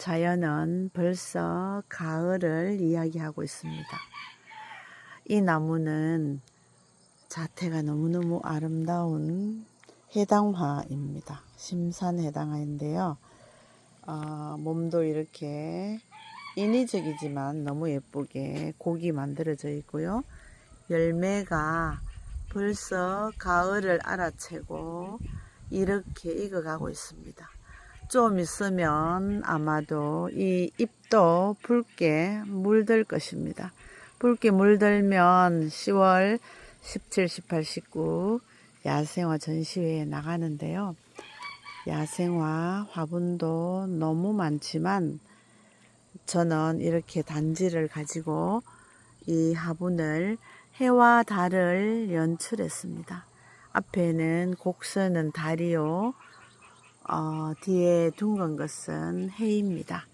자연은 벌써 가을을 이야기하고 있습니다. 이 나무는 자태가 너무너무 아름다운 해당화입니다. 심산해당화인데요. 어, 몸도 이렇게 인위적이지만 너무 예쁘게 곡이 만들어져 있고요. 열매가 벌써 가을을 알아채고 이렇게 익어가고 있습니다. 좀 있으면 아마도 이 잎도 붉게 물들 것입니다. 붉게 물들면 10월 17, 18, 19 야생화 전시회에 나가는데요. 야생화 화분도 너무 많지만 저는 이렇게 단지를 가지고 이 화분을 해와 달을 연출했습니다. 앞에는 곡선은 달이요. 어, 뒤에 둥근 것은 해입니다.